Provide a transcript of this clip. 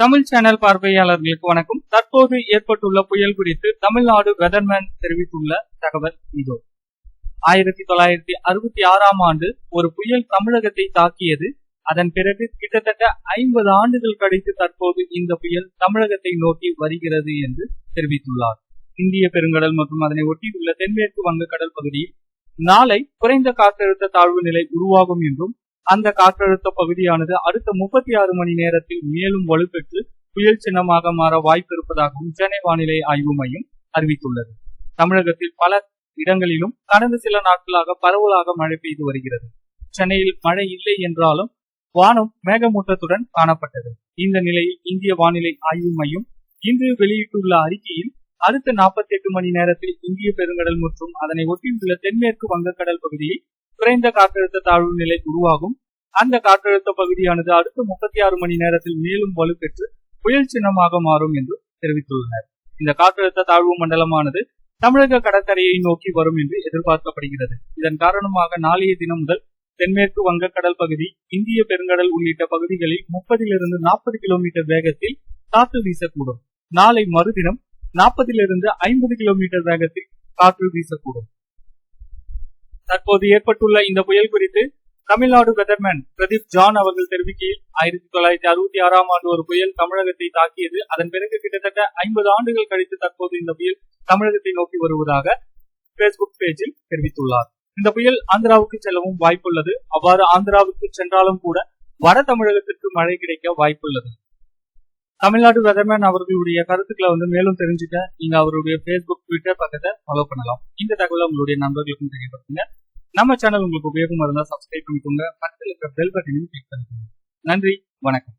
Tamil channel பார்வையாளர்களுக்கு வணக்கம். தற்போது ஏற்பட்டுள்ள புயல் குறித்து தமிழ்நாடு வெதர்மேன் தெரிவித்துள்ள தகவல் இதோ. ஆயிரத்தி தொள்ளாயிரத்தி அறுபத்தி ஆறாம் ஆண்டு ஒரு புயல் தமிழகத்தை தாக்கியது. அதன் பிறகு கிட்டத்தட்ட ஐம்பது ஆண்டுகள் கழித்து தற்போது இந்த புயல் தமிழகத்தை நோக்கி வருகிறது என்று தெரிவித்துள்ளார். இந்திய பெருங்கடல் மற்றும் அதனை ஒட்டியுள்ள தென்மேற்கு வங்கக்கடல் பகுதியில் நாளை குறைந்த காற்றழுத்த தாழ்வு நிலை உருவாகும் என்றும் அந்த காற்றழுத்த பகுதியானது அடுத்த முப்பத்தி ஆறு மணி நேரத்தில் மேலும் வலுப்பெற்று புயல் சின்னமாக மாற வாய்ப்பு இருப்பதாகவும் சென்னை வானிலை ஆய்வு மையம் அறிவித்துள்ளது. தமிழகத்தில் பல இடங்களிலும் கடந்த சில நாட்களாக பரவலாக மழை பெய்து வருகிறது. சென்னையில் மழை இல்லை என்றாலும் வானம் மேகமூட்டத்துடன் காணப்பட்டது. இந்த நிலையில் இந்திய வானிலை ஆய்வு மையம் இன்று வெளியிட்டுள்ள அறிக்கையில் அடுத்த நாற்பத்தி எட்டு மணி நேரத்தில் இந்திய பெருங்கடல் மற்றும் அதனை ஒட்டியுள்ள தென்மேற்கு வங்கக்கடல் பகுதியில் குறைந்த காற்றழுத்த தாழ்வு நிலை உருவாகும். அந்த காற்றழுத்த பகுதியானது அடுத்த முப்பத்தி ஆறு மணி நேரத்தில் மேலும் வலுப்பெற்று புயல் சின்னமாக மாறும் என்று தெரிவித்துள்ளனர். இந்த காற்றழுத்த தாழ்வு மண்டலமானது தமிழக கடற்கரையை நோக்கி வரும் என்று எதிர்பார்க்கப்படுகிறது. இதன் காரணமாக நாளைய தினம் முதல் தென்மேற்கு வங்கக்கடல் பகுதி இந்திய பெருங்கடல் உள்ளிட்ட பகுதிகளில் முப்பதிலிருந்து நாற்பது கிலோமீட்டர் வேகத்தில் காற்று வீசக்கூடும். நாளை மறுதினம் நாற்பதிலிருந்து ஐம்பது கிலோமீட்டர் வேகத்தில் காற்று வீசக்கூடும். தற்போது ஏற்பட்டுள்ள இந்த புயல் குறித்து தமிழ்நாடு வெதர்மேன் பிரதீப் ஜான் அவர்கள் தெரிவிக்கையில் ஆயிரத்தி தொள்ளாயிரத்தி அறுபத்தி ஆறாம் ஆண்டு ஒரு புயல் தமிழகத்தை தாக்கியது. அதன் பிறகு கிட்டத்தட்ட ஐம்பது ஆண்டுகள் கழித்து தற்போது இந்த புயல் தமிழகத்தை நோக்கி வருவதாக பேஸ்புக் பேஜில் தெரிவித்துள்ளார். இந்த புயல் ஆந்திராவுக்கு செல்லவும் வாய்ப்புள்ளது. அவ்வாறு ஆந்திராவுக்கு சென்றாலும் கூட வட தமிழகத்திற்கு மழை கிடைக்க வாய்ப்புள்ளது. தமிழ்நாடு வெதர்மேன் அவர்களுடைய கருத்துக்களை வந்து மேலும் தெரிஞ்சுக்க நீங்க அவருடைய பேஸ்புக் ட்விட்டர் பக்கத்தை ஃபாலோ பண்ணலாம். இந்த தகவலை உங்களுடைய நண்பர்களுக்கும் தெரியப்படுத்துங்க. நம்ம சேனல் உங்களுக்கு உபயோகமா இருந்தால் சப்ஸ்கிரைப் பண்ணிக்கோங்க. பக்கத்தில் இருக்கிற பெல் பட்டனையும் கிளிக் பண்ணிக்கோங்க. நன்றி. வணக்கம்.